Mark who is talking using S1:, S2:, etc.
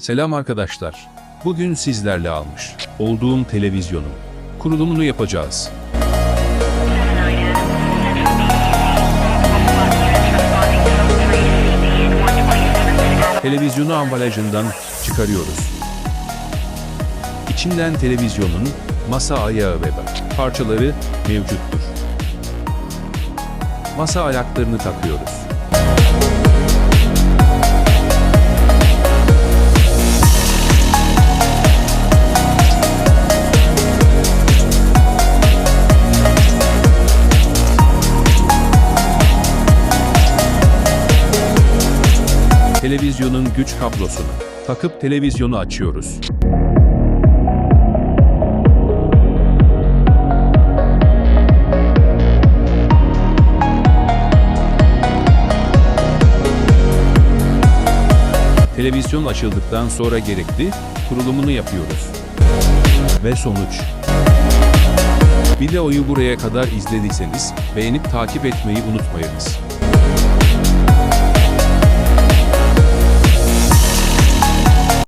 S1: Selam arkadaşlar. Bugün sizlerle almış olduğum televizyonun kurulumunu yapacağız. Televizyonu ambalajından çıkarıyoruz. İçinden televizyonun masa ayağı ve parçaları mevcuttur. Masa ayaklarını takıyoruz. Televizyonun güç kablosunu takıp televizyonu açıyoruz. Televizyon açıldıktan sonra gerekli kurulumunu yapıyoruz. Ve sonuç. Videoyu buraya kadar izlediyseniz beğenip takip etmeyi unutmayınız.